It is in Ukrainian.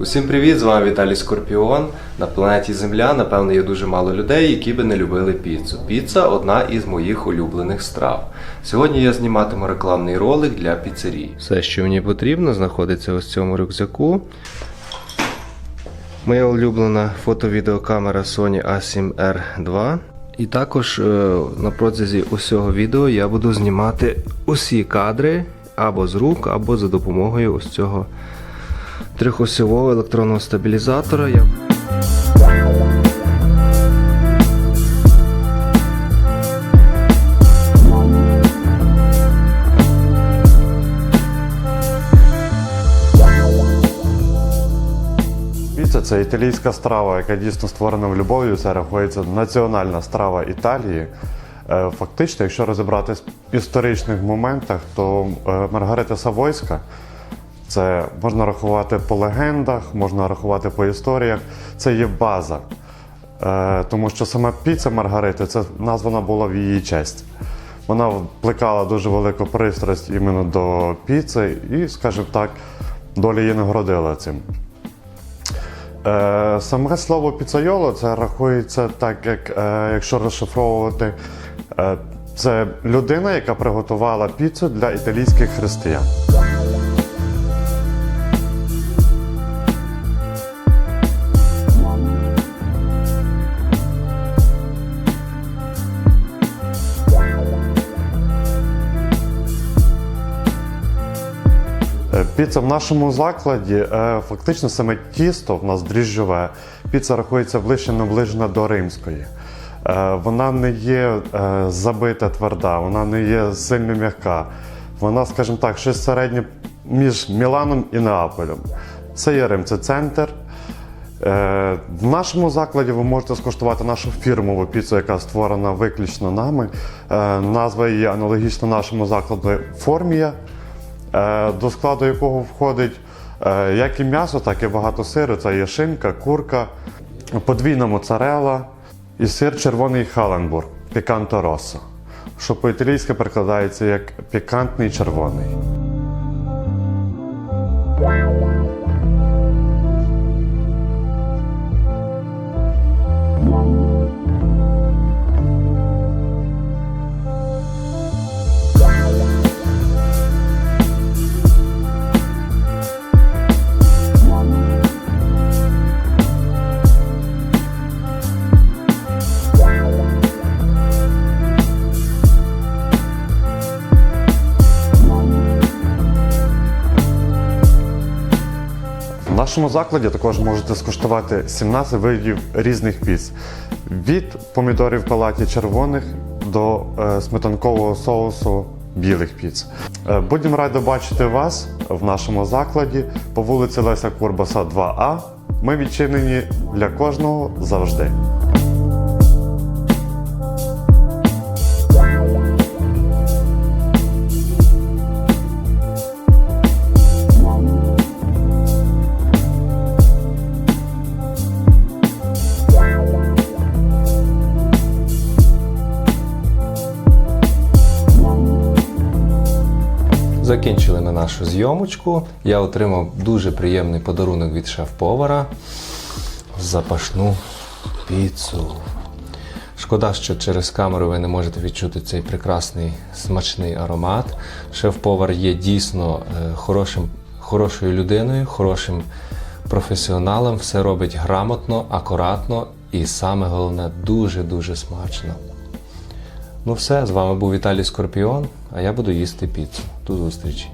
Усім привіт! З вами Віталій Скорпіон. На планеті Земля, напевно, є дуже мало людей, які би не любили піцу. Піца одна із моїх улюблених страв. Сьогодні я зніматиму рекламний ролик для піцерії. Все, що мені потрібно, знаходиться ось в цьому рюкзаку. Моя улюблена фото-відеокамера Sony A7R2. І також е, на протязі усього відео я буду знімати усі кадри або з рук, або за допомогою ось цього трьохосьового електронного стабілізатора. Піца це італійська страва, яка дійсно створена в любов'ю. Це рахується національна страва Італії. Е, Фактично, якщо розібратись в історичних моментах, то е, Маргарита Савойська це можна рахувати по легендах, можна рахувати по історіях. Це є база. Е, Тому що сама піца Маргарити це названа була в її честь. Вона плекала дуже велику пристрасть іменно до піци, і, скажімо так, доля її нагородила цим. Е, Саме слово піцайоло це рахується так, як е, якщо розшифровувати, е, це людина, яка приготувала піцу для італійських християн. Піца в нашому закладі е, фактично саме тісто в нас дріжджове. Піца рахується ближче наближена до римської. Е, Вона не є е, забита тверда, вона не є сильно м'яка. Вона, скажімо так, щось середнє між Міланом і Неаполем. Це є Рим, це центр. В нашому закладі ви можете скуштувати нашу фірмову піцу, яка створена виключно нами. Назва її аналогічна нашому закладу Формія, до складу якого входить е, як і м'ясо, так і багато сиру. Це є шинка, курка, подвійна моцарела і сир червоний Халенбург, піканто Россо, що по-італійськи перекладається як пікантний червоний. Нашому закладі також можете скуштувати 17 видів різних піц. Від помідорів палаті червоних до е, сметанкового соусу білих піц. Е, будемо раді бачити вас в нашому закладі по вулиці Леся Курбаса 2А. Ми відчинені для кожного завжди. Закінчили ми нашу зйомочку. Я отримав дуже приємний подарунок від шеф-повара. Запашну піцу. Шкода, що через камеру ви не можете відчути цей прекрасний смачний аромат. Шеф-повар є дійсно е, хорошим, хорошою людиною, хорошим професіоналом. Все робить грамотно, акуратно і саме головне дуже-дуже смачно. Ну все, з вами був Віталій Скорпіон, а я буду їсти піцу. До зустрічі!